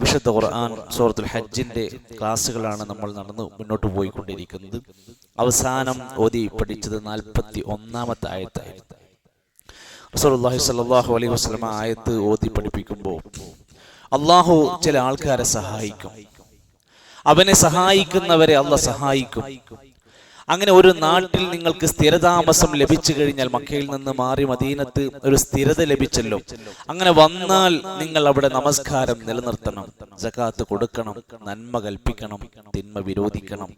വിശുദ്ധ ഖുർആൻ സൂറത്തുൽ ഹജ്ജിന്റെ ക്ലാസ്സുകളാണ് നമ്മൾ നടന്നു മുന്നോട്ട് പോയിക്കൊണ്ടിരിക്കുന്നത്. അവസാനം ഓതി പഠിച്ചത് നാൽപ്പത്തി ഒന്നാമത്തെ ആയത്തായിരുന്നു. റസൂലുള്ളാഹി സ്വല്ലല്ലാഹു അലൈഹി വസല്ലമ ആയത്ത് ഓതി പഠിപ്പിക്കുമ്പോൾ അള്ളാഹു ചില ആൾക്കാരെ സഹായിക്കും. അവനെ സഹായിക്കുന്നവരെ അള്ള സഹായിക്കും. അങ്ങനെ ഒരു നാട്ടിൽ നിങ്ങൾക്ക് സ്ഥിരതാമസം ലഭിച്ചു കഴിഞ്ഞാൽ മക്കയിൽ നിന്ന് മാറി മദീനത്ത് ഒരു സ്ഥിരത ലഭിച്ചല്ലോ. അങ്ങനെ വന്നാൽ നിങ്ങൾ അവിടെ നമസ്കാരം നിലനിർത്തണം ജക്കാത്ത് കൊടുക്കണം നന്മ കൽപ്പിക്കണം തിന്മ വിരോധിക്കണം.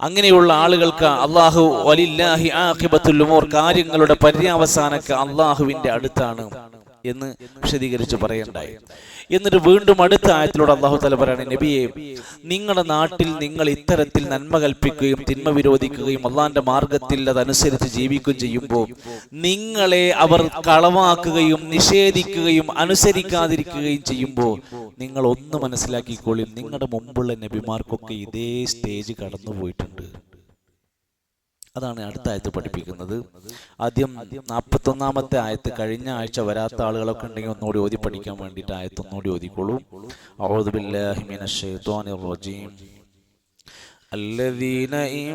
അങ്ങനെയുള്ള ആളുകൾക്ക് അള്ളാഹു വലില്ലാഹി ആഹിബത്തുല്ലുമോർ കാര്യങ്ങളുടെ പര്യാവസാനക്ക് അള്ളാഹുവിന്റെ അടുത്താണ് എന്ന് വിശദീകരിച്ച് പറയണ്ടായി. എന്നിട്ട് വീണ്ടും അടുത്ത ആയത്തിലൂടെ അള്ളാഹു തല പറയാണ് നബിയെ നിങ്ങളുടെ നാട്ടിൽ നിങ്ങൾ ഇത്തരത്തിൽ നന്മ കൽപ്പിക്കുകയും തിന്മ വിരോധിക്കുകയും അള്ളാന്റെ മാർഗത്തിൽ അതനുസരിച്ച് ജീവിക്കുകയും ചെയ്യുമ്പോൾ നിങ്ങളെ അവർ കളവാക്കുകയും നിഷേധിക്കുകയും അനുസരിക്കാതിരിക്കുകയും ചെയ്യുമ്പോൾ നിങ്ങൾ ഒന്ന് മനസ്സിലാക്കിക്കോളി നിങ്ങളുടെ മുമ്പുള്ള നബിമാർക്കൊക്കെ ഇതേ സ്റ്റേജ് കടന്നു പോയിട്ടുണ്ട് അതാണ് അടുത്ത ആയത്ത് പഠിപ്പിക്കുന്നത് ആദ്യം നാൽപ്പത്തി ഒന്നാമത്തെ ആയത്ത് കഴിഞ്ഞ ആഴ്ച വരാത്ത ആളുകളൊക്കെ ഉണ്ടെങ്കിൽ ഒന്നുകൂടി ഓതി പഠിക്കാൻ വേണ്ടിയിട്ട് ആയത്ത് ഒന്നുകൂടി ഓതിക്കോളൂ أعوذ بالله من الشيطان الرجيم الذين إن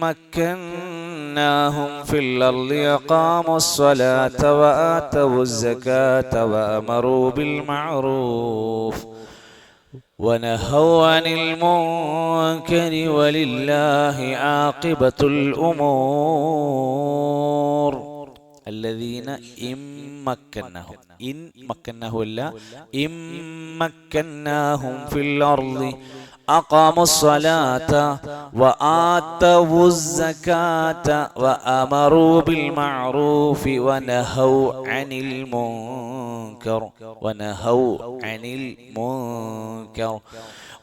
مكناهم في الأرض أقاموا الصلاة وآتوا الزكاة وأمروا بالمعروف ونهوا عن المنكر ولله عاقبة الأمور. الذين إن مكناهم. إن مكناه لا إن مكناهم في الأرض. أقاموا الصلاة وآتوا الزكاة وأمروا بالمعروف ونهوا عن المنكر ونهوا عن المنكر.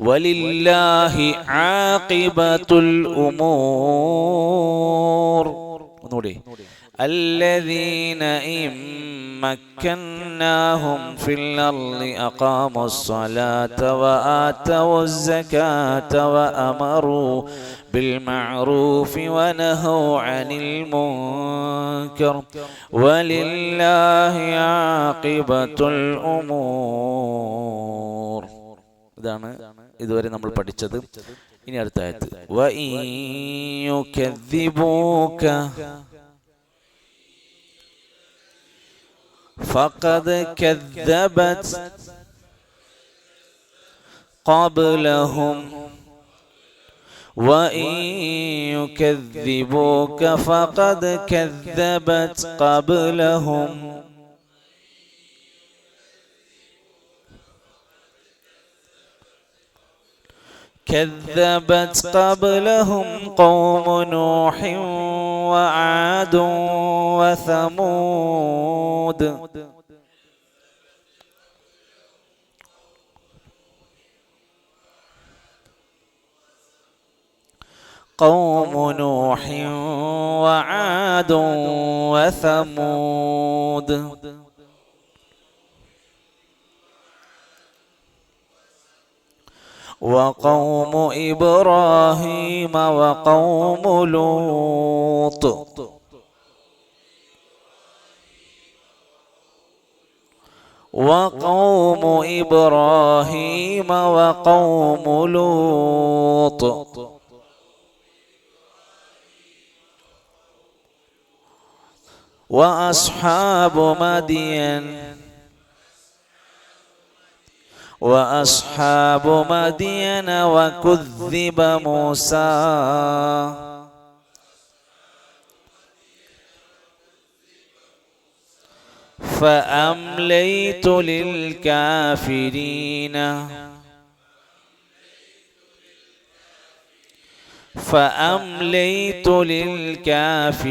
ولله عاقبة الأمور. الذين إن مكناهم في الأرض أقاموا الصلاة وآتوا الزكاة وأمروا بالمعروف ونهوا عن المنكر ولله عاقبة الأمور ഇതാണ് ഇതുവരെ നമ്മൾ പഠിച്ചത് ഇനി അടുത്ത ആയത്ത് وَإِن فقد كذبت قبلهم. وإن يكذبوك فقد كذبت قبلهم. كذبت قبلهم قوم نوح وعاد وثمود. قوم نوح وعاد وثمود. وقوم إبراهيم وقوم لوط. وقوم إبراهيم وقوم لوط. وأصحاب مدين وأصحاب مدين وكذب موسى. فأمليت للكافرين. فأمليت للكافرين.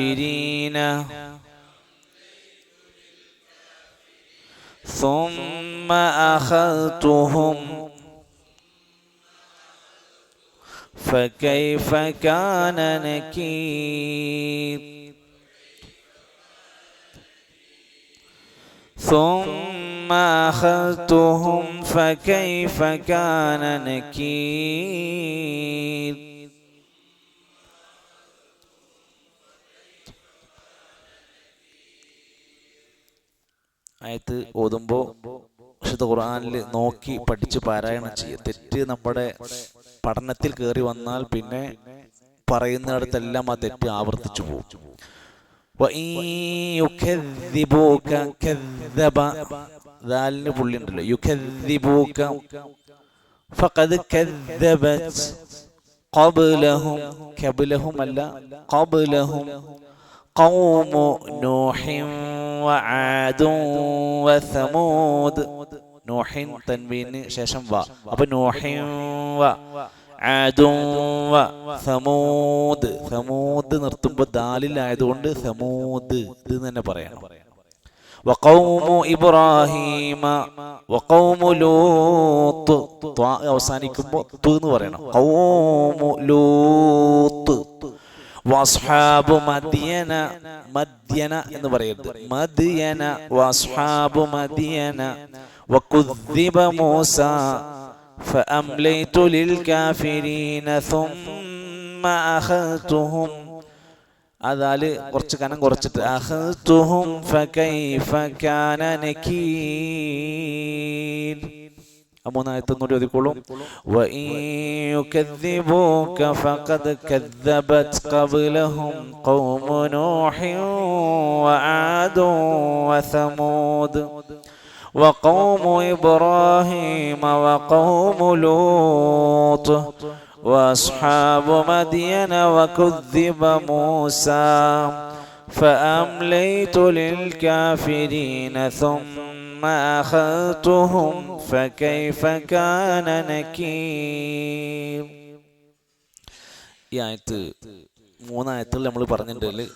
ثم أخذتهم. فكيف كان نكير؟ ثم أخذتهم. فكيف كان نكير؟ ആയത്ത് ഓതുമ്പോ വിശുദ്ധ ഖുർആാനിൽ നോക്കി പഠിച്ച് പാരായണം ചെയ്യുക തെറ്റ് നമ്മുടെ പഠനത്തിൽ കയറി വന്നാൽ പിന്നെ പറയുന്നിടത്തെല്ലാം ആ തെറ്റ് ആവർത്തിച്ചു പോകും ദാലിന് പുള്ളിയുണ്ടല്ലോ. ഫഖദ് കദ്ദബത് അല്ല ഖൗമു നൂഹിം وعاد وثمود നോഹിൻ തൻവീന് ശേഷം വ അപ്പൊ നോഹിൻ വ ആദും വ സമൂദ് സമൂദ് നിർത്തുമ്പോൾ ദാലിലായതുകൊണ്ട് സമൂദ് ഇത് തന്നെ പറയണം വഖൗമു ഇബ്രാഹീമ വഖൗമു ലൂത്ത് ത്വാ അവസാനിക്കുമ്പോൾ തു എന്ന് പറയണം ഖൗമു ലൂത്ത് വസ്ഹാബു മദ്യന മദ്യന എന്ന് പറയരുത് മദ്യന വസ്ഹാബു മദ്യന وكذب موسى فأمليت للكافرين ثم أخذتهم അതാല് കുറച്ച് കനം കുറച്ചിട്ട് അഖതുഹും ഫകൈഫ കാന നകീർ ആ മൂന്നായത്ത് ഒന്നുകൂടി ഒതുക്കോളും وإن يكذبوك فقد كذبت قبلهم قوم نوح وعاد وثمود وقوم إبراهيم وقوم لوط وأصحاب مدين وكذب موسى فأمليت للكافرين ثم أخذتهم فكيف كان نكير ഈ ആയത്ത് മൂന്നായത്തിൽ നമ്മൾ പറഞ്ഞിട്ടുണ്ടെങ്കിൽ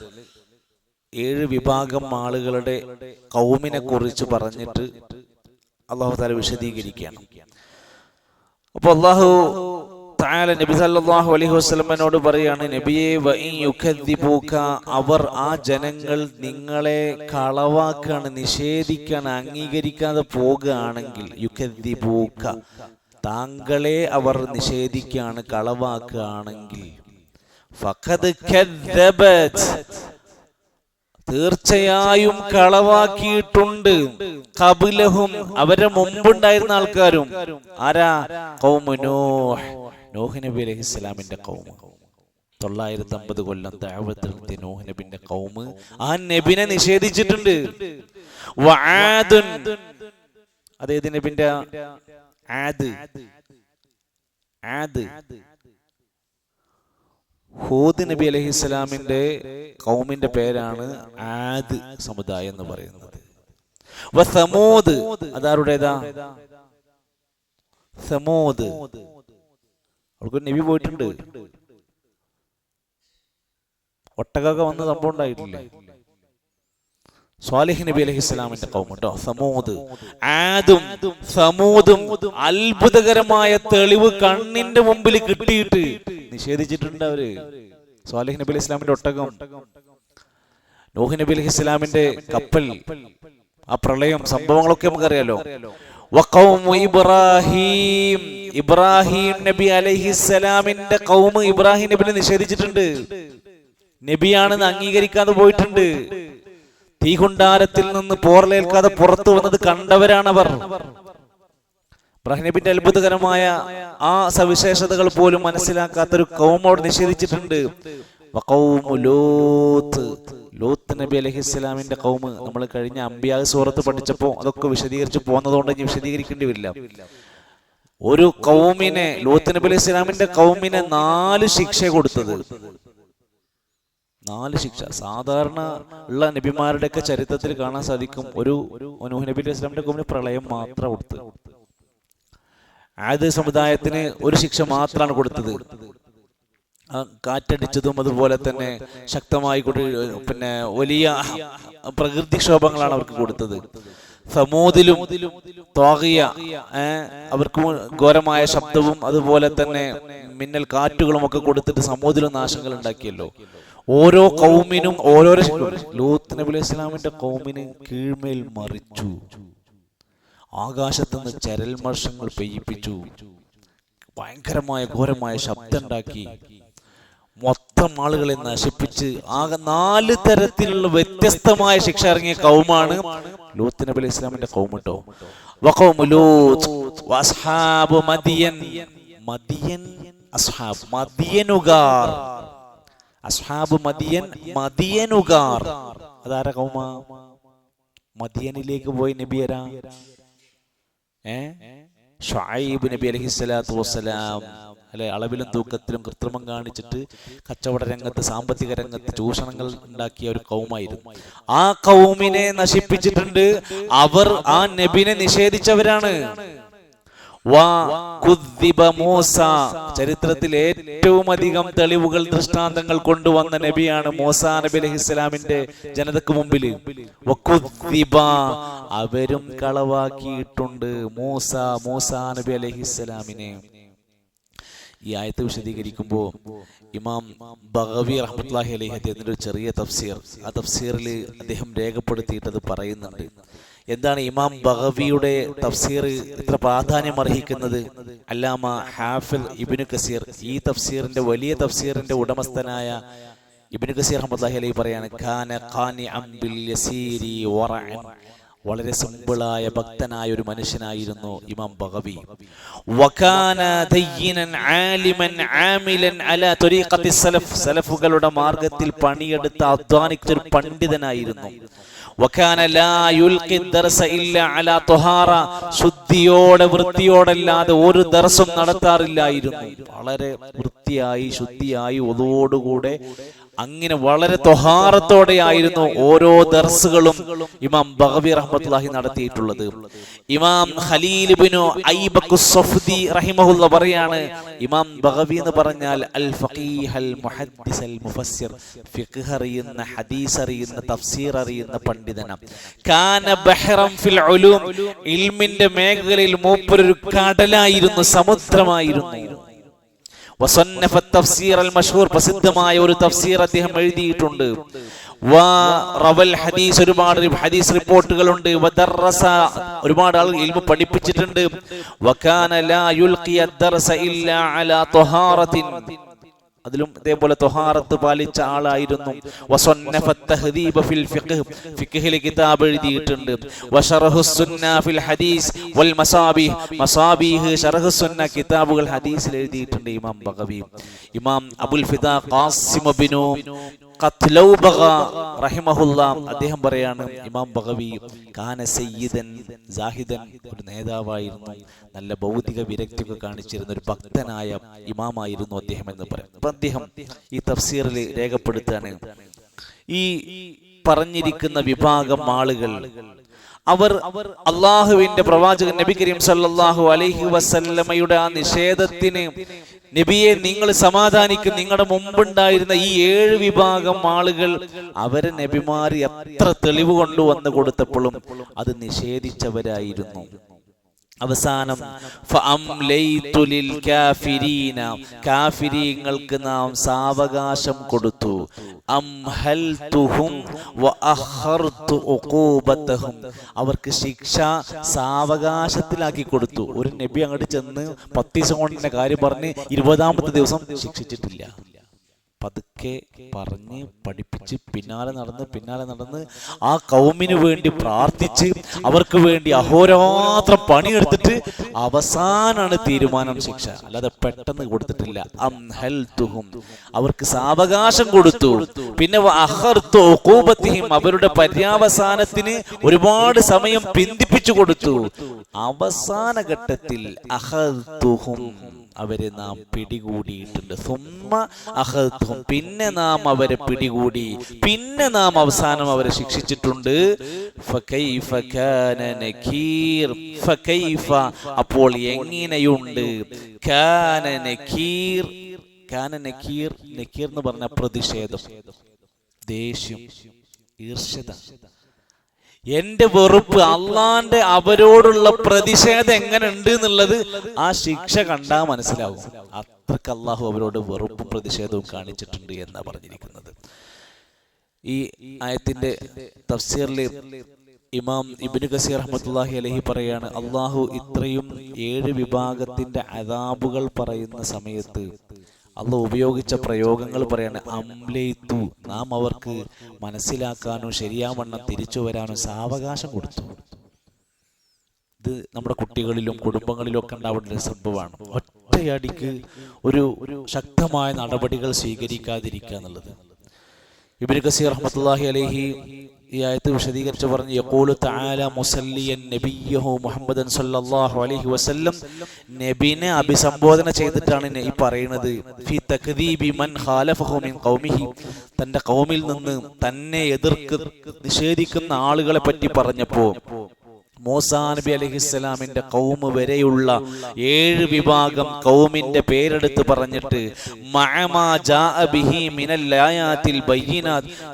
ഏഴ് വിഭാഗം ആളുകളുടെ കൗമിനെ കുറിച്ച് പറഞ്ഞിട്ട് അള്ളാഹു താല വിശദീകരിക്കുകയാണ് അപ്പൊ അള്ളാഹു താല നബി അലൈഹി പറയാണ് നബിയെ അവർ ആ ജനങ്ങൾ നിങ്ങളെ കളവാക്കാണ് നിഷേധിക്കാണ് അംഗീകരിക്കാതെ പോകുകയാണെങ്കിൽ യുകദ്ദിബൂക താങ്കളെ അവർ നിഷേധിക്കുകയാണ് കളവാക്കുകയാണെങ്കിൽ ഫഖദ് തീർച്ചയായും കളവാക്കിയിട്ടുണ്ട്. കബിലഹും അവരെ മുമ്പുണ്ടായിരുന്ന ആൾക്കാരും. ആരാ? കൗമു നോഹ്. നബി അലൈഹി ഇസ്ലാമിന്റെ കൗമ. തൊള്ളായിരത്തി അമ്പത് കൊല്ലം താഴത്തിൽ നോഹ് നബിന്റെ കൗമ് ആ നബിനെ നിഷേധിച്ചിട്ടുണ്ട്. അതേത് നബിന്റെ? ആദ്. ആദ്. ഹൂദ് നബി അലഹി കൗമിന്റെ പേരാണ് ആദ് സമുദായം എന്ന് പറയുന്നത്. സമൂദ് അതാരുടേതാ? സമൂദ്. അവർക്ക് നബി പോയിട്ടുണ്ട്. ഒട്ടകൊക്കെ വന്ന സംഭവം ഉണ്ടായിട്ടില്ലേ? സ്വാലിഹ് നബി അലൈഹി ഇസ്ലാമിന്റെ കൗം കേട്ടോ സമൂദ്. ആദും സമൂദും അത്ഭുതകരമായ തെളിവ് കണ്ണിന്റെ മുമ്പിൽ കിട്ടിയിട്ട് നിഷേധിച്ചിട്ടുണ്ട് അവർ. സ്വാലിഹ് നബി അലൈഹി ഇസ്ലാമിന്റെ ഒട്ടകം. നൂഹ് നബി അലൈഹി ഇസ്ലാമിന്റെ കപ്പൽ. ആ പ്രളയം സംഭവങ്ങളൊക്കെ നമുക്കറിയാലോ. ഇബ്രാഹിം. ഇബ്രാഹിം. നബി അലൈഹിസ്സലാമിന്റെ കൗമ് ഇബ്രാഹിം നബിനെ നിഷേധിച്ചിട്ടുണ്ട്. നബിയാണെന്ന് അംഗീകരിക്കാതെ പോയിട്ടുണ്ട്. തീകുണ്ടാരത്തിൽ നിന്ന് പോറലേൽക്കാതെ പുറത്തു വന്നത് കണ്ടവരാണവർ. ബ്രഹ്നബിന്റെ നബിന്റെ അത്ഭുതകരമായ ആ സവിശേഷതകൾ പോലും മനസ്സിലാക്കാത്തൊരു കൗമോട് നിഷേധിച്ചിട്ടുണ്ട്. ലോത്ത് നബി അലൈഹി ഇസ്ലാമിന്റെ കൗമ്. നമ്മൾ കഴിഞ്ഞ അമ്പിയാഗ് സൂറത്ത് പഠിച്ചപ്പോൾ അതൊക്കെ വിശദീകരിച്ച് പോകുന്നതുകൊണ്ട് ഇനി വിശദീകരിക്കേണ്ടി വരില്ല. ഒരു കൗമിനെ ലോത്ത് നബി അലൈഹി ഇസ്ലാമിന്റെ കൗമിനെ നാല് ശിക്ഷ കൊടുത്തത്. നാല് ശിക്ഷ. സാധാരണ ഉള്ള നബിമാരുടെയൊക്കെ ചരിത്രത്തിൽ കാണാൻ സാധിക്കും ഒരു നൂഹ് നബി അലൈഹി ഇസ്ലാമിന്റെ കൗമിന് പ്രളയം മാത്രം കൊടുത്ത്. ആദ്യ സമുദായത്തിന് ഒരു ശിക്ഷ മാത്രമാണ് കൊടുത്തത്. കാറ്റടിച്ചതും അതുപോലെ തന്നെ ശക്തമായി പിന്നെ വലിയ പ്രകൃതിക്ഷോഭങ്ങളാണ് അവർക്ക് കൊടുത്തത്. സമൂതിലും തോകിയ അവർക്ക് ഘോരമായ ശബ്ദവും അതുപോലെ തന്നെ മിന്നൽ കാറ്റുകളും ഒക്കെ കൊടുത്തിട്ട് സമൂതിലും നാശങ്ങൾ ഉണ്ടാക്കിയല്ലോ. ഓരോ കൗമിനും ഓരോരോ ലൂത്ത് നബി അലൈഹി ഇസ്ലാമിന്റെ കൗമിന് കീഴ്മേൽ മറിച്ചു. ആകാശത്തുനിന്ന് ചരൽമർഷങ്ങൾ പെയ്യിപ്പിച്ചു. ഭയങ്കരമായ ഘോരമായ ശബ്ദം ഉണ്ടാക്കി മൊത്തം ആളുകളെ നശിപ്പിച്ച് ആകെ നാല് തരത്തിലുള്ള വ്യത്യസ്തമായ ശിക്ഷ ഇറങ്ങിയ കൗമാണ് ലൂത്ത് നബി അലൈഹി ഇസ്ലാമിന്റെ കൗം കേട്ടോ മദിയൻ. മദിയൻ അസ്ഹാബ്. മദിയനുകാർ. അസ്ഹാബ് മദിയൻ മദിയനുകാർ. അതാരെ കൗമ? മദിയനിലേക്ക് പോയി നബിയരാ ഏ? ഷായിബ് നബി അലഹി സ്വലാത്തു വസ്സലാം. അല്ലെ? അളവിലും തൂക്കത്തിലും കൃത്രിമം കാണിച്ചിട്ട് കച്ചവട രംഗത്ത് സാമ്പത്തിക രംഗത്ത് ചൂഷണങ്ങൾ ഉണ്ടാക്കിയ ഒരു കൗമായിരുന്നു. ആ കൗമിനെ നശിപ്പിച്ചിട്ടുണ്ട്. അവർ ആ നബിനെ നിഷേധിച്ചവരാണ്. ചരിത്രത്തിൽ ഏറ്റവും അധികം തെളിവുകൾ ദൃഷ്ടാന്തങ്ങൾ കൊണ്ടുവന്ന നബിയാണ് മൂസ നബി അലഹി ഇസ്ലാമിന്റെ ജനതക്ക് മുമ്പിൽ. അവരും കളവാക്കിയിട്ടുണ്ട് മൂസ മൂസ നബി അലഹി ഇസ്ലാമിനെ ഈ ആയത്ത് വിശദീകരിക്കുമ്പോൾ ഇമാം ബഗവി റഹ്മത്തുള്ളാഹി അലഹി അദ്ദേഹത്തിന്റെ ഒരു ചെറിയ തഫ്സീർ ആ തഫ്സീറിൽ അദ്ദേഹം രേഖപ്പെടുത്തിയിട്ടത് പറയുന്നുണ്ട്. എന്താണ് ഇമാം ബഹവിയുടെ തഫ്സീർ ഇത്ര പ്രാധാന്യം അർഹിക്കുന്നത്? അല്ലാമ ഹാഫിൽ ഇബിനു കസീർ ഈ തഫ്സീറിന്റെ വലിയ തഫ്സീറിന്റെ ഉടമസ്ഥനായ ഇബിനു കസീർ അഹമ്മദ് അലൈഹി പറയാണ് ഖാന യസീരി വളരെ സിമ്പിളായ ഭക്തനായ ഒരു മനുഷ്യനായിരുന്നു ഇമാം സലഫ്. സലഫുകളുടെ മാർഗത്തിൽ പണിയെടുത്ത അധ്വാനിച്ച ഒരു പണ്ഡിതനായിരുന്നു. ശുദ്ധിയോടെ വൃത്തിയോടല്ലാതെ ഒരു ദർശം നടത്താറില്ലായിരുന്നു. വളരെ വൃത്തിയായി ശുദ്ധിയായി ഒതോടുകൂടെ അങ്ങനെ വളരെ തൊഹാറത്തോടെയായിരുന്നു ഓരോ ദർസുകളും ഇമാം ബഹബി റഹ്മത്തുള്ളാഹി നടത്തിയിട്ടുള്ളത്. ഇമാം ഹലീലിബിനോ ഇബ്നു ഐബഖു സഫ്ദി റഹിമഹുല്ല പറയാണ് ഇമാം ബഹബി എന്ന് പറഞ്ഞാൽ അൽ ഫഖീഹ് മുഹദ്ദിസൽ മുഫസ്സിർ ഫിഖ് അറിയുന്ന ഹദീസ് അറിയുന്ന തഫ്സീർ അറിയുന്ന പണ്ഡിതനാണ്. കാന ബഹ്റം ഫിൽ ഉലൂം ഇൽമിന്റെ മേഖലയിൽ മൂപ്പരൊരു കടലായിരുന്നു സമുദ്രമായിരുന്നു. മഷ്ഹൂർ പ്രസിദ്ധമായ ഒരു തഫ്സീർ അദ്ദേഹം എഴുതിയിട്ടുണ്ട്. വാ റവൽ ഹദീസ് ഒരുപാട് ഹദീസ് റിപ്പോർട്ടുകളുണ്ട്. ഒരുപാട് ആളുകൾ ഇൽമു പഠിപ്പിച്ചിട്ടുണ്ട്. അതിലും ഇതേപോലെ തൊഹാറത്ത് പാലിച്ച ആളായിരുന്നു. വസന്നഫ തഹ്ദീബ ഫിൽ ഫിഖ്. ഫിഖ്ഹിലെ കിതാബ് എഴുതിയിട്ടുണ്ട്. ഫിൽ ഹദീസ് വൽ ശർഹു കിതാബുകൾ ഹദീസിൽ എഴുതിയിട്ടുണ്ട് ഇമാം ഇമാം അബുൽ ഫിദ ഖാസിം റഹിമഹുല്ല അദ്ദേഹം പറയാണ് ഇമാം ബഗവി കാന സയ്യിദൻ ജാഹിദൻ ഒരു നേതാവായിരുന്നു. നല്ല ഭൗതിക വിരക്തിയൊക്കെ കാണിച്ചിരുന്ന ഒരു ഭക്തനായ ഇമാമായിരുന്നു അദ്ദേഹം എന്ന് പറയും. അപ്പൊ അദ്ദേഹം ഈ തഫ്സീറിൽ രേഖപ്പെടുത്താണ് ഈ പറഞ്ഞിരിക്കുന്ന വിഭാഗം ആളുകൾ അവർ അള്ളാഹുവിന്റെ പ്രവാചകൻ നബി കരീം സല്ലാഹു അലഹി വസല്ലമയുടെ ആ നിഷേധത്തിന് നബിയെ നിങ്ങൾ സമാധാനിക്കും. നിങ്ങളുടെ മുമ്പുണ്ടായിരുന്ന ഈ ഏഴ് വിഭാഗം ആളുകൾ അവരെ നബിമാർ എത്ര തെളിവ് കൊണ്ടുവന്ന് കൊടുത്തപ്പോഴും അത് നിഷേധിച്ചവരായിരുന്നു. അവസാനം കാഫിരീങ്ങൾക്ക് നാം സാവകാശം കൊടുത്തു. അവർക്ക് ശിക്ഷ സാവകാശത്തിലാക്കി കൊടുത്തു. ഒരു നബി അങ്ങോട്ട് ചെന്ന് പത്ത് ദിവസം കൊണ്ടിന്റെ കാര്യം പറഞ്ഞ് ഇരുപതാമത്തെ ദിവസം ശിക്ഷിച്ചിട്ടില്ല. പതുക്കെ പറഞ്ഞ് പഠിപ്പിച്ച് പിന്നാലെ നടന്ന് പിന്നാലെ നടന്ന് ആ കൗമിന് വേണ്ടി പ്രാർത്ഥിച്ച് അവർക്ക് വേണ്ടി അഹോരാത്രം പണിയെടുത്തിട്ട് അവസാനാണ് തീരുമാനം ശിക്ഷ. അല്ലാതെ പെട്ടെന്ന് കൊടുത്തിട്ടില്ല. അവർക്ക് സാവകാശം കൊടുത്തു. പിന്നെ അവരുടെ പര്യാവസാനത്തിന് ഒരുപാട് സമയം പിന്തിപ്പിച്ചു കൊടുത്തു. അവസാന ഘട്ടത്തിൽ അഹത്തുഹും അവരെ നാം പിടികൂടിയിട്ടുണ്ട്. സുമ്മ പിന്നെ നാം അവരെ പിടികൂടി. പിന്നെ നാം അവസാനം അവരെ ശിക്ഷിച്ചിട്ടുണ്ട്. അപ്പോൾ എങ്ങനെയുണ്ട്? കാന കാന എന്ന് പറഞ്ഞ പ്രതിഷേധം. ദേഷ്യം. ഈർഷ്യത. എന്റെ വെറുപ്പ് അള്ളാന്റെ അവരോടുള്ള പ്രതിഷേധം എങ്ങനെ ഉണ്ട് എന്നുള്ളത് ആ ശിക്ഷ കണ്ടാ മനസ്സിലാവും. അത്രയ്ക്ക് അള്ളാഹു അവരോട് വെറുപ്പും പ്രതിഷേധവും കാണിച്ചിട്ടുണ്ട് എന്നാ പറഞ്ഞിരിക്കുന്നത്. ഈ ആയത്തിന്റെ തഫ്സീറിൽ ഇമാം ഇബിന് കസീർ റഹ്മത്തുള്ളാഹി അലഹി പറയാണ് അള്ളാഹു ഇത്രയും ഏഴ് വിഭാഗത്തിന്റെ അതാബുകൾ പറയുന്ന സമയത്ത് അള്ള ഉപയോഗിച്ച പ്രയോഗങ്ങൾ പറയാണ് അംലേത്തു നാം അവർക്ക് മനസ്സിലാക്കാനോ ശരിയാവണ്ണം തിരിച്ചു വരാനോ സാവകാശം കൊടുത്തു. ഇത് നമ്മുടെ കുട്ടികളിലും കുടുംബങ്ങളിലും ഒക്കെ ഉണ്ടാവേണ്ട ഒരു സംഭവമാണ്. ഒറ്റയടിക്ക് ഒരു ഒരു ശക്തമായ നടപടികൾ സ്വീകരിക്കാതിരിക്കുക എന്നുള്ളത്. ഇബിൻ കസീർ റഹ്മത്തുള്ളാഹി അലൈഹി ഈ ആയത്ത് വിശദീകരിച്ച് പറഞ്ഞു യഖൂലു തആല മുസല്ലിയൻ നബിയഹു മുഹമ്മദൻ സല്ലല്ലാഹു അലൈഹി വസല്ലം. നബിനെ അഭിസംബോധന ചെയ്തിട്ടാണ് ഈ പറയുന്നത്. ഫി തക്ദീബി മൻ ഖാലഫഹു മിൻ ഖൗമിഹി. തന്റെ ഖൗമിൽ നിന്ന് തന്നെ എതിർക്ക് നിഷേധിക്കുന്ന ആളുകളെ പറ്റി പറഞ്ഞപ്പോ മൂസാ നബി അലഹിസ്സലാമിന്റെ കൗമ് വരെയുള്ള ഏഴ് വിഭാഗം കൗമിന്റെ പേരെടുത്ത് പറഞ്ഞിട്ട്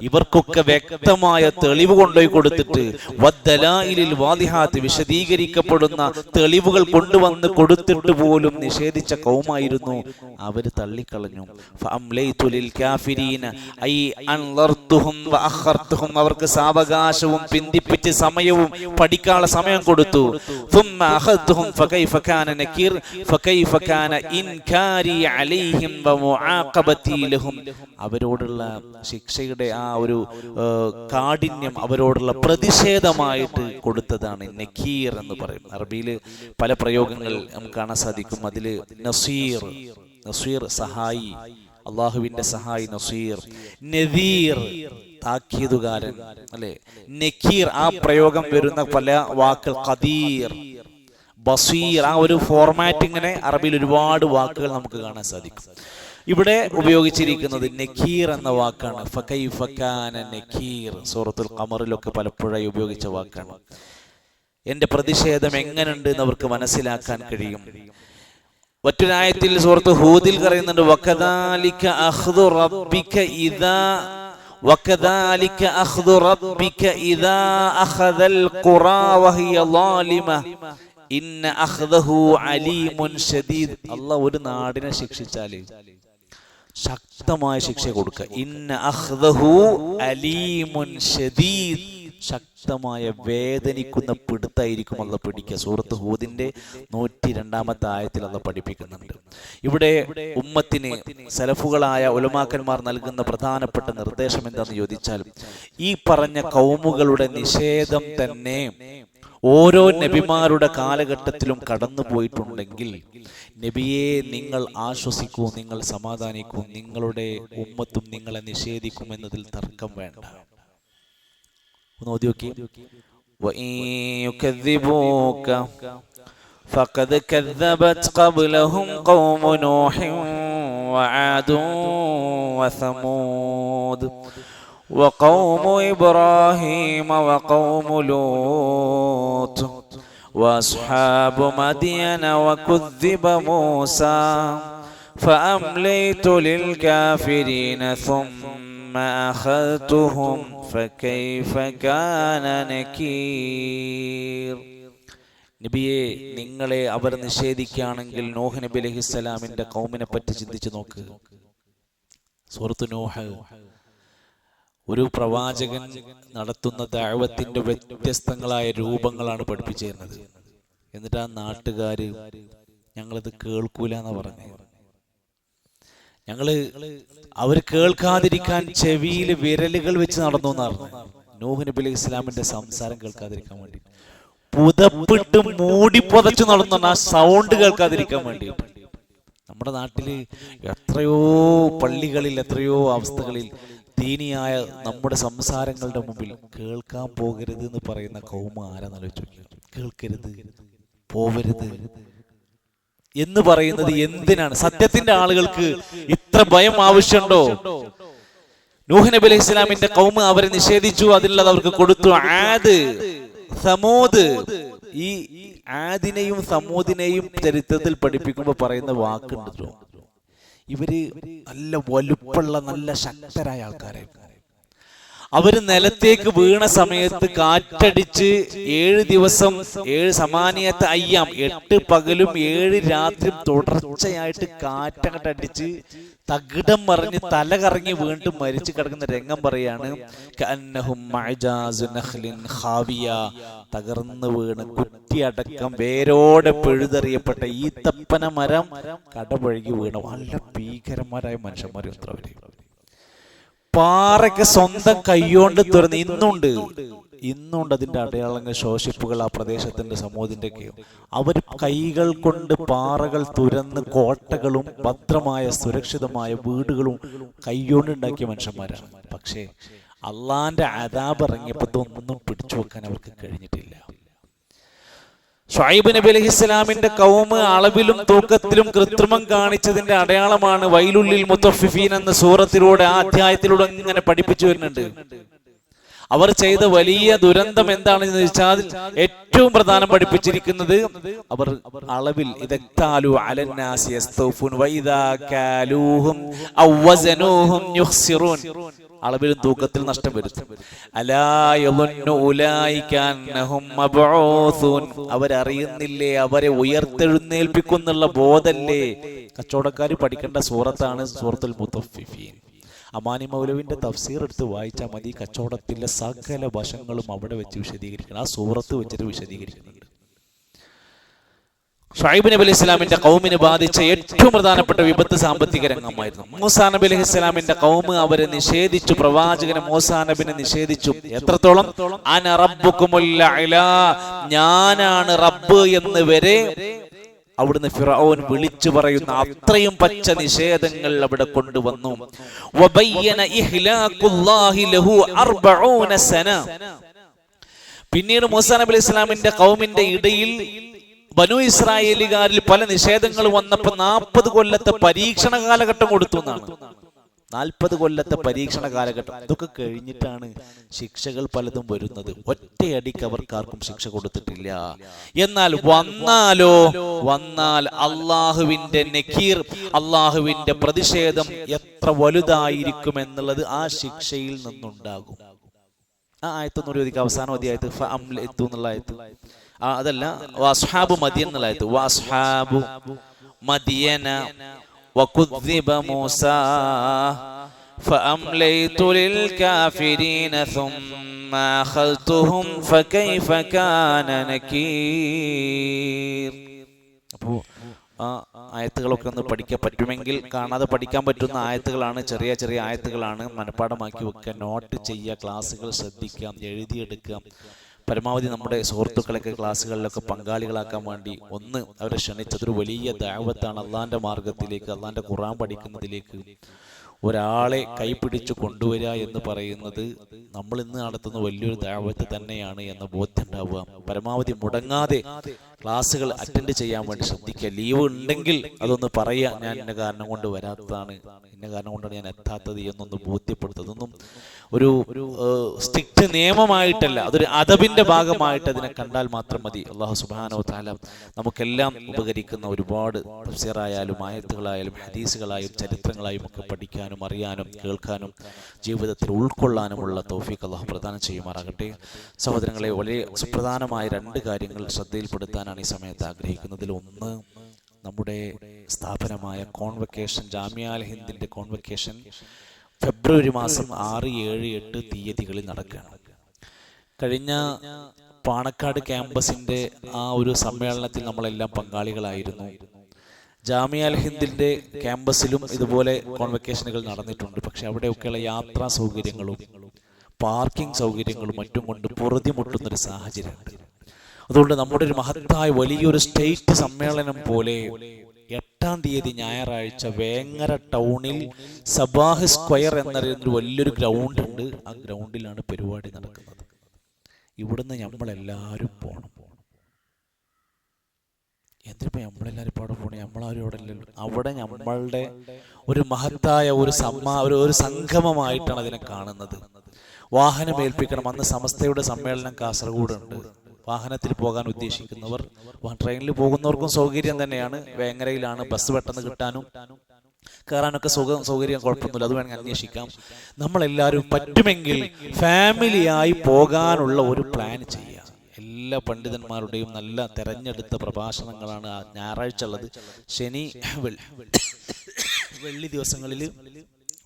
ഇവർക്കൊക്കെ വ്യക്തമായ തെളിവ് കൊണ്ടുപോയി കൊടുത്തിട്ട് വദ്ദലായിലിൽ വാദിഹാത്ത് വിശദീകരിക്കപ്പെടുന്ന തെളിവുകൾ കൊണ്ടുവന്ന് കൊടുത്തിട്ട് പോലും നിഷേധിച്ച കൗമായിരുന്നു അവർ തള്ളിക്കളഞ്ഞു. അവർക്ക് സാവകാശവും പിന്തിപ്പിച്ച് സമയവും പഠിക്കാനുള്ള സമയം കൊടുത്തു. അവരോടുള്ള ശിക്ഷയുടെ ആ ഒരു കാഠിന്യം അവരോടുള്ള പ്രതിഷേധമായിട്ട് കൊടുത്തതാണ് നക്കീർ എന്ന് പറയും അറബിയിൽ പല പ്രയോഗങ്ങൾ നമുക്ക് കാണാൻ സാധിക്കും. അതിൽ നസീർ നസീർ സഹായി അള്ളാഹുവിന്റെ സഹായി നസീർ നദീർ താക്കീതുകാരൻ അല്ലെ? നക്കീർ ആ പ്രയോഗം വരുന്ന പല വാക്കുകൾ ഖദീർ ബസീർ ആ ഒരു ഫോർമാറ്റിങ്ങിനെ അറബിയിൽ ഒരുപാട് വാക്കുകൾ നമുക്ക് കാണാൻ സാധിക്കും. ഇവിടെ ഉപയോഗിച്ചിരിക്കുന്നത് നഖീർ എന്ന വാക്കാണ്. ഫക്കൈ ഫക്കാന നക്കീർ സൂറത്തുൽ ഖമറിലൊക്കെ പലപ്പോഴായി ഉപയോഗിച്ച വാക്കാണ്. എന്റെ പ്രതിഷേധം എങ്ങനെയുണ്ട് എന്ന് അവർക്ക് മനസ്സിലാക്കാൻ കഴിയും. മറ്റൊരായത്തിൽ സുഹൃത്ത് ഹൂദിൽ പറയുന്നുണ്ട് വകദാലിക അഖ്ദു റബ്ബിക ഇദാ وكذلك أخذ ربك إذا أخذ القرى وهي ظالمة إن أخذه عليم شديد الله ഒരു നാടിനെ ശിക്ഷിച്ചാല് ശക്തമായ ശിക്ഷ കൊടുക്കുക ഇന്ന അഖ്ദഹു അലീമുൻ ഷദീദ് ശക്തമായ വേദനിക്കുന്ന പിടുത്തായിരിക്കും അല്ല പിടിക്കുക സൂറത്ത് ഹൂദിന്റെ നൂറ്റി രണ്ടാമത്തെ ആയത്തിൽ അല്ല പഠിപ്പിക്കുന്നുണ്ട്. ഇവിടെ ഉമ്മത്തിന് സലഫുകളായ ഉലമാക്കന്മാർ നൽകുന്ന പ്രധാനപ്പെട്ട നിർദ്ദേശം എന്താണെന്ന് ചോദിച്ചാൽ ഈ പറഞ്ഞ കൗമുകളുടെ നിഷേധം തന്നെ ഓരോ നബിമാരുടെ കാലഘട്ടത്തിലും കടന്നു പോയിട്ടുണ്ടെങ്കിൽ നബിയെ നിങ്ങൾ ആശ്വസിക്കൂ നിങ്ങൾ സമാധാനിക്കൂ നിങ്ങളുടെ ഉമ്മത്തും നിങ്ങളെ നിഷേധിക്കും എന്നതിൽ തർക്കം വേണ്ട. ഒന്ന് ഓതി നോക്കി وَإِن يُكَذِّبُوكَ فقد كذبت قبلهم قوم نوح وعاد وثمود وقوم إبراهيم وقوم لوط وأصحاب مدين وكذب موسى فأمليت للكافرين ثم أخذتهم فكيف كان نكير നബിയെ നിങ്ങളെ അവർ നിഷേധിക്കുകയാണെങ്കിൽ നോഹ് നബി അലഹിസ്സലാമിന്റെ കൗമിനെ പറ്റി ചിന്തിച്ചു നോക്ക് സുഹൃത്ത് നോഹ് ഒരു പ്രവാചകൻ നടത്തുന്ന ദാഴ്വത്തിന്റെ വ്യത്യസ്തങ്ങളായ രൂപങ്ങളാണ് പഠിപ്പിച്ചിരുന്നത് എന്നിട്ട് ആ നാട്ടുകാര് ഞങ്ങളിത് കേൾക്കൂല എന്ന് പറഞ്ഞു ഞങ്ങൾ അവർ കേൾക്കാതിരിക്കാൻ ചെവിയിൽ വിരലുകൾ വെച്ച് നടന്നു എന്നാണ്. നൂഹ് നബി അലൈഹി ഇസ്ലാമിന്റെ സംസാരം കേൾക്കാതിരിക്കാൻ വേണ്ടി. പുതപ്പിട്ട് മൂടി പുതച്ചു നടന്നു ആ സൗണ്ട് കേൾക്കാതിരിക്കാൻ വേണ്ടി. നമ്മുടെ നാട്ടിൽ എത്രയോ പള്ളികളിൽ എത്രയോ അവസ്ഥകളിൽ ദീനിയായ നമ്മുടെ സംസാരങ്ങളുടെ മുമ്പിൽ കേൾക്കാൻ പോകരുത് എന്ന് പറയുന്ന കൗമ ആരാന്നാലോചിച്ചു കേൾക്കരുത് പോവരുത്. എന്ന് പറയുന്നത് എന്തിനാണ്? സത്യത്തിന്റെ ആളുകൾക്ക് ഇത്ര ഭയം ആവശ്യമുണ്ടോ? നൂഹ് നബി അലൈഹി ഇസ്ലാമിന്റെ കൗമ അവരെ നിഷേധിച്ചു അതിലുള്ളത് അവർക്ക് കൊടുത്തു. ആദ് സമൂദ്. ഈ ആദിനെയും സമൂദിനെയും ചരിത്രത്തിൽ പഠിപ്പിക്കുമ്പോൾ പറയുന്ന വാക്കുണ്ടല്ലോ ഇവർ നല്ല വലുപ്പുള്ള നല്ല ശക്തരായ ആൾക്കാരെ അവർ നിലത്തേക്ക് വീണ സമയത്ത് കാറ്റടിച്ച് ഏഴ് ദിവസം ഏഴ് സമാനിയത്തെ അയ്യാം എട്ട് പകലും ഏഴ് രാത്രിയും തുടർച്ചയായിട്ട് കാറ്റങ്ങട്ട് അടിച്ച് തകിടം മറിഞ്ഞ് തല കറങ്ങി വീണ്ടും മരിച്ചു കിടക്കുന്ന രംഗം പറയാണ്. തകർന്നു വീണ് കുറ്റിയടക്കം വേരോടെ പിഴുതെറിയപ്പെട്ട ഈത്തപ്പന മരം കടപഴകി വീണ് നല്ല ഭീകരന്മാരായ മനുഷ്യന്മാർ എത്ര അവർ പാറയ്ക്ക് സ്വന്തം കൈകൊണ്ട് തുറന്ന് ഇന്നുണ്ട്. ഇന്നുണ്ട് അതിന്റെ അടയാളങ്ങൾ ശോഷിപ്പുകൾ ആ പ്രദേശത്തിന്റെ സമൂഹത്തിന്റെ ഒക്കെ അവർ കൈകൾ കൊണ്ട് പാറകൾ തുരന്ന് കോട്ടകളും ഭദ്രമായ സുരക്ഷിതമായ വീടുകളും കൈകൊണ്ട് ഉണ്ടാക്കിയ മനുഷ്യന്മാരാണ്. പക്ഷേ അള്ളാന്റെ അതാപ് ഇറങ്ങിയപ്പോൾ ഒന്നും പിടിച്ചു വെക്കാൻ അവർക്ക് കഴിഞ്ഞിട്ടില്ല. ഷുഐബ് നബി അലഹി ഇസ്ലാമിന്റെ കൗമ് അളവിലും തൂക്കത്തിലും കൃത്രിമം കാണിച്ചതിന്റെ അടയാളമാണ് വൈലുള്ളിൽ മുത്തഫിഫീൻ എന്ന സൂറത്തിലൂടെ ആ അധ്യായത്തിലൂടെ ഇങ്ങനെ പഠിപ്പിച്ചു വരുന്നുണ്ട്. അവർ ചെയ്ത വലിയ ദുരന്തം എന്താണെന്ന് ചോദിച്ചാൽ ഏറ്റവും പ്രധാനം പഠിപ്പിച്ചിരിക്കുന്നത് അവർ അളവിൽ അളവിലും തൂക്കത്തിൽ നഷ്ടം വരുത്തും. അവരറിയുന്നില്ലേ അവരെ ഉയർത്തെഴുന്നേൽപ്പിക്കുന്നുള്ള ബോധല്ലേ? കച്ചവടക്കാർ പഠിക്കേണ്ട സൂറത്താണ് സൂറത്തുൽ മുത്തഫിഫീൻ. അമാനി മൗലവിന്റെ തഫ്സീർ എടുത്ത് വായിച്ചാൽ മതി. കച്ചവടത്തിന്റെ സകല വശങ്ങളും അവിടെ വെച്ച് വിശദീകരിക്കണം. ആ സൂറത്ത് വെച്ചിട്ട് വിശദീകരിക്കുന്നുണ്ട്. ഷായിബ് നബി അലൈഹി ഇസ്ലാമിന്റെ കൗമിന് ബാധിച്ച ഏറ്റവും പ്രധാനപ്പെട്ട വിപത്ത് സാമ്പത്തിക രംഗമായിരുന്നു. മൂസാ നബി അലൈഹി ഇസ്ലാമിന്റെ കൗമ് അവരെ നിഷേധിച്ചു. പ്രവാചകനെ മൂസാ നബിനെ നിഷേധിച്ചു. എത്രത്തോളം? അന. ഞാനാണ് റബ്ബ് എന്ന് വരെ അവിടുന്ന് ഫിറോൻ വിളിച്ചു പറയുന്ന അത്രയും പച്ച നിഷേധങ്ങൾ അവിടെ കൊണ്ടുവന്നു. പിന്നീട് മൂസാ നബി ഇസ്ലാമിന്റെ കൗമിന്റെ ഇടയിൽ ബനു ഇസ്രായേലുകാരിൽ പല നിഷേധങ്ങൾ വന്നപ്പോ നാൽപ്പത് കൊല്ലത്തെ പരീക്ഷണ കാലഘട്ടം കൊടുത്തു എന്നാണ്. നാൽപ്പത് കൊല്ലത്തെ പരീക്ഷണ കാലഘട്ടം ഇതൊക്കെ കഴിഞ്ഞിട്ടാണ് ശിക്ഷകൾ പലതും വരുന്നത്. ഒറ്റയടിക്ക് അവർക്കാർക്കും ശിക്ഷ കൊടുത്തിട്ടില്ല. എന്നാൽ വന്നാലോ? വന്നാൽ അള്ളാഹുവിന്റെ നക്കീർ അള്ളാഹുവിന്റെ പ്രതിഷേധം എത്ര വലുതായിരിക്കും എന്നുള്ളത് ആ ശിക്ഷയിൽ നിന്നുണ്ടാകും. ആ ആയത്തൊന്നും ചോദിക്കുക അവസാനം അധ്യായത്ത് എത്തു എന്നുള്ള ആയത്ത്. ആ അതല്ല വാസ്ഹാബു മദിയൻ എന്നുള്ള ആയത്ത്. വാസ്ഹാബു മദിയന وكذب موسى فأمليت للكافرين ثم أخذتهم فكيف كان نكير അപ്പോ ആ ആയത്തുകളൊക്കെ ഒന്ന് പഠിക്കാൻ പറ്റുമെങ്കിൽ കാണാതെ പഠിക്കാൻ പറ്റുന്ന ആയത്തുകളാണ് ചെറിയ ചെറിയ ആയത്തുകളാണ് മനഃപ്പാടമാക്കി വെക്കുക നോട്ട് ചെയ്യുക ക്ലാസ്സുകൾ ശ്രദ്ധിക്കാം എഴുതിയെടുക്കാം പരമാവധി നമ്മുടെ സുഹൃത്തുക്കളൊക്കെ ക്ലാസ്സുകളിലൊക്കെ പങ്കാളികളാക്കാൻ വേണ്ടി ഒന്ന് അവരെ ക്ഷണിച്ചതൊരു വലിയ ദാവത്താണ് അള്ളാന്റെ മാർഗത്തിലേക്ക് അള്ളാന്റെ ഖുറാൻ പഠിക്കുന്നതിലേക്ക് ഒരാളെ കൈപിടിച്ച് കൊണ്ടുവരിക എന്ന് പറയുന്നത് നമ്മൾ ഇന്ന് നടത്തുന്ന വലിയൊരു ദാവത്ത് തന്നെയാണ് എന്ന ബോധ്യം ഉണ്ടാവുക പരമാവധി മുടങ്ങാതെ ക്ലാസ്സുകൾ അറ്റൻഡ് ചെയ്യാൻ വേണ്ടി ശ്രദ്ധിക്കുക. ലീവ് ഉണ്ടെങ്കിൽ അതൊന്ന് പറയുക ഞാൻ ഇന്ന കാരണം കൊണ്ട് വരാത്തതാണ് ഇന്ന കാരണം കൊണ്ടാണ് ഞാൻ എത്താത്തത് എന്നൊന്ന് ബോധ്യപ്പെടുത്തുക. അതൊന്നും ഒരു സ്ട്രിക്റ്റ് നിയമമായിട്ടല്ല അതൊരു അതബിന്റെ ഭാഗമായിട്ട് അതിനെ കണ്ടാൽ മാത്രം മതി. അള്ളാഹു സുബാനോ താല നമുക്കെല്ലാം ഉപകരിക്കുന്ന ഒരുപാട് തഫ്സീറായാലും ആയത്തുകളായാലും ഹദീസുകളായും ചരിത്രങ്ങളായും ഒക്കെ പഠിക്കാനും അറിയാനും കേൾക്കാനും ജീവിതത്തിൽ ഉൾക്കൊള്ളാനുമുള്ള തൗഫീഖ് അള്ളാഹു പ്രദാനം ചെയ്യുമാറാകട്ടെ. സഹോദരങ്ങളെ വളരെ സുപ്രധാനമായ രണ്ട് കാര്യങ്ങൾ ശ്രദ്ധയിൽപ്പെടുത്താനാണ് ഈ സമയത്ത് ആഗ്രഹിക്കുന്നതിൽ ഒന്ന് നമ്മുടെ സ്ഥാപനമായ കോൺവെക്കേഷൻ ജാമ്യാൽ ഹിന്ദിന്റെ കോൺവെക്കേഷൻ ഫെബ്രുവരി മാസം ആറ് ഏഴ് എട്ട് തീയതികളിൽ നടക്കുകയാണ്. കഴിഞ്ഞ പാണക്കാട് ക്യാമ്പസിന്റെ ആ ഒരു സമ്മേളനത്തിൽ നമ്മളെല്ലാം പങ്കാളികളായിരുന്നു. ജാമിയ ഹിന്ദിന്റെ ക്യാമ്പസിലും ഇതുപോലെ കോൺവെക്കേഷനുകൾ നടന്നിട്ടുണ്ട്. പക്ഷെ അവിടെയൊക്കെയുള്ള യാത്രാ സൗകര്യങ്ങളും പാർക്കിംഗ് സൗകര്യങ്ങളും മറ്റും കൊണ്ട് പൊറുതിമുട്ടുന്ന ഒരു സാഹചര്യമുണ്ട്. അതുകൊണ്ട് നമ്മുടെ ഒരു മഹത്തായ വലിയൊരു സ്റ്റേറ്റ് സമ്മേളനം പോലെ എട്ടാം തീയതി ഞായറാഴ്ച വേങ്ങര ടൗണിൽ സബാഹ് സ്ക്വയർ എന്നറിയുന്നൊരു വലിയൊരു ഗ്രൗണ്ട് ഉണ്ട്. ആ ഗ്രൗണ്ടിലാണ് പരിപാടി നടക്കുന്നത്. ഇവിടുന്ന് നമ്മളെല്ലാവരും പോകണം എന്തിനിപ്പോ നമ്മളെല്ലാവരും ഇപ്പോൾ അവിടെ പോണേ? നമ്മളാരും അവിടെ ഇല്ലല്ലോ. അവിടെ നമ്മളുടെ ഒരു മഹത്തായ ഒരു സമ്മാ ഒരു ഒരു സംഗമമായിട്ടാണ് അതിനെ കാണുന്നത്. വാഹനം ഏൽപ്പിക്കണം അന്ന് സമസ്തയുടെ സമ്മേളനം കാസർഗോഡ് ഉണ്ട്. വാഹനത്തിൽ പോകാൻ ഉദ്ദേശിക്കുന്നവർ ട്രെയിനിൽ പോകുന്നവർക്കും സൗകര്യം തന്നെയാണ്. വേങ്ങരയിലാണ് ബസ് പെട്ടെന്ന് കിട്ടാനും. കയറാനൊക്കെ സുഖം സൗകര്യം കുഴപ്പമൊന്നുമില്ല. അത് വേണമെങ്കിൽ അന്വേഷിക്കാം. നമ്മളെല്ലാവരും പറ്റുമെങ്കിൽ ഫാമിലിയായി പോകാനുള്ള ഒരു പ്ലാൻ ചെയ്യുക എല്ലാ പണ്ഡിതന്മാരുടെയും നല്ല തെരഞ്ഞെടുത്ത പ്രഭാഷണങ്ങളാണ് ആ ഞായറാഴ്ച ഉള്ളത്. ശനി വെള്ളി. ദിവസങ്ങളിൽ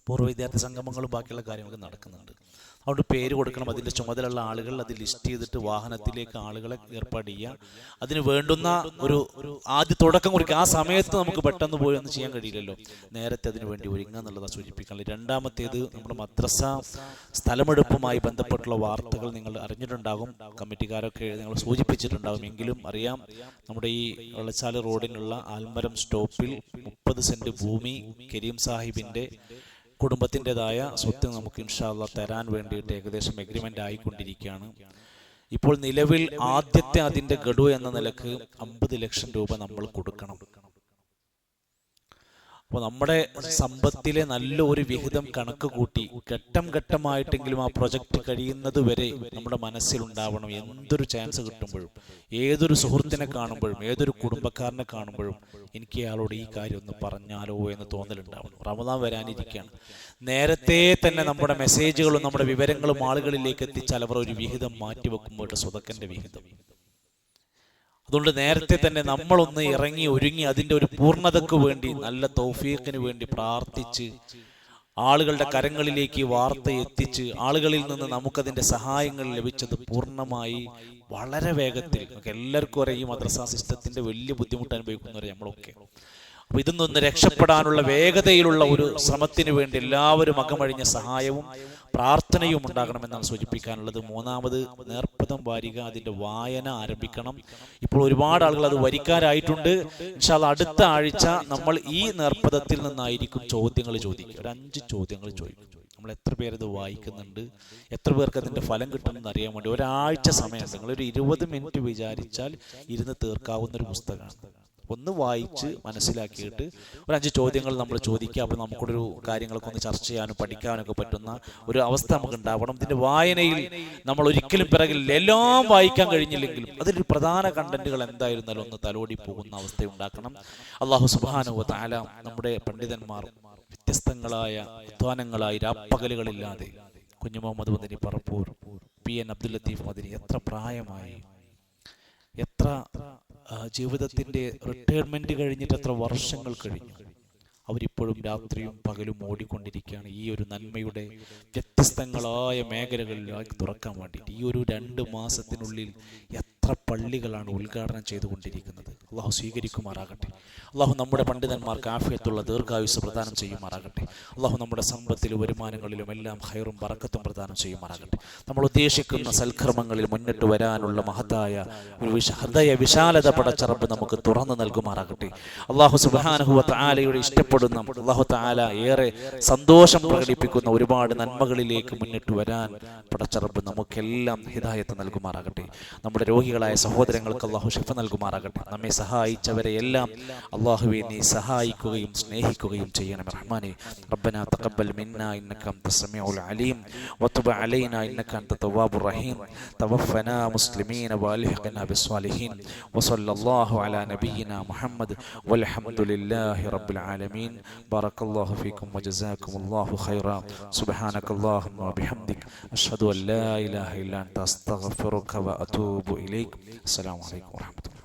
പൂർവ വിദ്യാർത്ഥി സംഗമങ്ങളും ബാക്കിയുള്ള കാര്യങ്ങളൊക്കെ നടക്കുന്നുണ്ട്. അതുകൊണ്ട് പേര് കൊടുക്കണം. അതിന്റെ ചുമതലയുള്ള ആളുകൾ അത് ലിസ്റ്റ് ചെയ്തിട്ട് വാഹനത്തിലേക്ക് ആളുകളെ ഏർപ്പാട് ചെയ്യുക. അതിന് വേണ്ടുന്ന ഒരു ആദ്യ തുടക്കം കുറിക്കുക. ആ സമയത്ത് നമുക്ക് പെട്ടെന്ന് പോയി ഒന്നും ചെയ്യാൻ കഴിയില്ലല്ലോ. നേരത്തെ അതിന് വേണ്ടി ഒരുങ്ങുക എന്നുള്ളതാണ് സൂചിപ്പിക്കാനുള്ളത്. രണ്ടാമത്തേത് നമ്മുടെ മദ്രസ സ്ഥലമെടുപ്പുമായി ബന്ധപ്പെട്ടുള്ള വാർത്തകൾ നിങ്ങൾ അറിഞ്ഞിട്ടുണ്ടാകും. കമ്മിറ്റിക്കാരൊക്കെ നിങ്ങൾ സൂചിപ്പിച്ചിട്ടുണ്ടാകും. എങ്കിലും അറിയാം നമ്മുടെ ഈ വെള്ളച്ചാൽ റോഡിനുള്ള ആൽമരം സ്റ്റോപ്പിൽ മുപ്പത് സെന്റ് ഭൂമി കരീം സാഹിബിന്റെ കുടുംബത്തിന്റെതായ സ്വത്ത് നമുക്ക് ഇൻഷാല്ല തരാൻ വേണ്ടിയിട്ട് ഏകദേശം എഗ്രിമെന്റ് ആയിക്കൊണ്ടിരിക്കുകയാണ്. ഇപ്പോൾ നിലവിൽ ആദ്യത്തെ അതിന്റെ ഗഡു എന്ന നിലയ്ക്ക് അമ്പത് ലക്ഷം രൂപ നമ്മൾ കൊടുക്കണം. അപ്പോൾ നമ്മുടെ സമ്പത്തിലെ നല്ല ഒരു വിഹിതം കണക്ക് കൂട്ടി ഘട്ടം ഘട്ടമായിട്ടെങ്കിലും ആ പ്രൊജക്റ്റ് കഴിയുന്നത് വരെ നമ്മുടെ മനസ്സിലുണ്ടാവണം. എന്തൊരു ചാൻസ് കിട്ടുമ്പോഴും ഏതൊരു സുഹൃത്തിനെ കാണുമ്പോഴും ഏതൊരു കുടുംബക്കാരനെ കാണുമ്പോഴും എനിക്ക് അയാളോട് ഈ കാര്യം ഒന്ന് പറഞ്ഞാലോ എന്ന് തോന്നലുണ്ടാവണം. റമദാൻ വരാനിരിക്കുകയാണ്. നേരത്തെ തന്നെ നമ്മുടെ മെസ്സേജുകളും നമ്മുടെ വിവരങ്ങളും ആളുകളിലേക്ക് എത്തിച്ചാൽ അവർ ഒരു വിഹിതം മാറ്റിവെക്കുമ്പോൾ സ്വതക്കന്റെ വിഹിതം. അതുകൊണ്ട് നേരത്തെ തന്നെ നമ്മളൊന്ന് ഇറങ്ങി ഒരുങ്ങി അതിന്റെ ഒരു പൂർണതയ്ക്ക് വേണ്ടി നല്ല തൗഫീഖിന് വേണ്ടി പ്രാർത്ഥിച്ച് ആളുകളുടെ കരങ്ങളിലേക്ക് വാർത്ത എത്തിച്ച് ആളുകളിൽ നിന്ന് നമുക്കതിന്റെ സഹായങ്ങൾ ലഭിച്ചത് പൂർണമായി വളരെ വേഗത്തിൽ. എല്ലാവർക്കും അറിയാം ഈ മദ്രസ സിസ്റ്റത്തിന്റെ വലിയ ബുദ്ധിമുട്ട് അനുഭവിക്കുന്നവർ നമ്മളൊക്കെ. അപ്പൊ ഇതിൽ നിന്ന് രക്ഷപ്പെടാനുള്ള വേഗതയിലുള്ള ഒരു ശ്രമത്തിന് വേണ്ടി എല്ലാവരും അകമഴിഞ്ഞ സഹായവും പ്രാർത്ഥനയും ഉണ്ടാകണമെന്നാണ് സൂചിപ്പിക്കാനുള്ളത്. മൂന്നാമത് നേർപ്പദം വാരിക അതിന്റെ വായന ആരംഭിക്കണം. ഇപ്പോൾ ഒരുപാട് ആളുകൾ അത് വരിക്കാരായിട്ടുണ്ട്. പക്ഷെ അത് അടുത്ത ആഴ്ച നമ്മൾ ഈ നേർപ്പദത്തിൽ നിന്നായിരിക്കും ചോദ്യങ്ങൾ ചോദിക്കുക. ഒരു അഞ്ച് ചോദ്യങ്ങൾ ചോദിക്കും. നമ്മൾ എത്ര പേരത് വായിക്കുന്നുണ്ട്? എത്ര പേർക്ക് അതിന്റെ ഫലം കിട്ടുമെന്ന് അറിയാൻ വേണ്ടി ഒരാഴ്ച സമയം നിങ്ങൾ ഒരു ഇരുപത് മിനിറ്റ് വിചാരിച്ചാൽ ഇരുന്ന് തീർക്കാവുന്ന ഒരു പുസ്തകമാണ്. ഒന്ന് വായിച്ച് മനസ്സിലാക്കിയിട്ട് ഒരു അഞ്ച് ചോദ്യങ്ങൾ നമ്മൾ ചോദിക്കുക. അപ്പോൾ നമുക്കൊരു കാര്യങ്ങളൊക്കെ ഒന്ന് ചർച്ച ചെയ്യാനും പഠിക്കാനൊക്കെ പറ്റുന്ന ഒരു അവസ്ഥ നമുക്ക് ഉണ്ടാവണം ഇതിന്റെ വായനയിൽ നമ്മൾ ഒരിക്കലും പിറകിൽ എല്ലാം വായിക്കാൻ കഴിഞ്ഞില്ലെങ്കിലും അതിലൊരു പ്രധാന കണ്ടന്റുകൾ എന്തായിരുന്നാലും ഒന്ന് തലോടി പോകുന്ന അവസ്ഥ ഉണ്ടാക്കണം. അള്ളാഹു സുബാനുവ താല നമ്മുടെ പണ്ഡിതന്മാർ വ്യത്യസ്തങ്ങളായ അധ്വാനങ്ങളായി രാപ്പകലുകളില്ലാതെ കുഞ്ഞു മുഹമ്മദ് മദിനി പറപ്പൂർ പി എൻ അബ്ദുൽ ലത്തീഫ് മദിനി എത്ര പ്രായമായി? എത്ര ആ, റിട്ടയർമെന്റ് കഴിഞ്ഞിട്ട് എത്ര വർഷങ്ങൾ കഴിഞ്ഞു. അവരിപ്പോഴും രാത്രിയും പകലും ഓടിക്കൊണ്ടിരിക്കുകയാണ്. ഈ ഒരു നന്മയുടെ വ്യത്യസ്തങ്ങളായ മേഖലകളിലേക്ക് തുറക്കാൻ വേണ്ടിയിട്ട് ഈ ഒരു രണ്ട് മാസത്തിനുള്ളിൽ എത്ര പള്ളികളാണ് ഉദ്ഘാടനം ചെയ്തുകൊണ്ടിരിക്കുന്നത്. അള്ളാഹു സ്വീകരിക്കുമാറാകട്ടെ. അള്ളാഹു നമ്മുടെ പണ്ഡിതന്മാർക്ക് ആഫിയത്തുള്ള ദീർഘായുസ് പ്രദാനം ചെയ്യുമാറാകട്ടെ. അള്ളാഹു നമ്മുടെ സമ്പത്തിലും വരുമാനങ്ങളിലും എല്ലാം ഹൈറും പറക്കത്തും പ്രദാനം ചെയ്യുമാറാകട്ടെ. നമ്മൾ ഉദ്ദേശിക്കുന്ന സൽക്കർമ്മങ്ങളിൽ മുന്നിട്ട് വരാനുള്ള മഹത്തായ ഒരു വിശ ഹൃദയ വിശാലത പടച്ചറപ്പ് നമുക്ക് തുറന്നു നൽകുമാറാകട്ടെ. അള്ളാഹു സുബാനഹു താലയുടെ ഇഷ്ടപ്പെടുന്ന അള്ളാഹു താല ഏറെ സന്തോഷം പ്രകടിപ്പിക്കുന്ന ഒരുപാട് നന്മകളിലേക്ക് മുന്നിട്ട് വരാൻ പടച്ചറപ്പ് നമുക്കെല്ലാം ഹിതായത്ത് നൽകുമാറാകട്ടെ. നമ്മുടെ രോഗികളായ സഹോദരങ്ങൾക്ക് അള്ളാഹു ഷിഫ നൽകുമാറാകട്ടെ നമ്മെ സഹായിച്ചവരെ എല്ലാം അള്ളാഹുവെ നീ സഹായിക്കുകയും സ്നേഹിക്കുകയും ചെയ്യണം റഹ്മാനെ ربنا تقبل منا انك انت السميع العليم وتب علينا انك انت التواب الرحيم توفنا مسلمين والحقنا بالصالحين وصلى الله على نبينا محمد والحمد لله رب العالمين بارك الله فيكم وجزاكم الله خيرا سبحانك اللهم وبحمدك اشهد ان لا اله الا انت استغفرك واتوب اليك السلام عليكم ورحمة الله.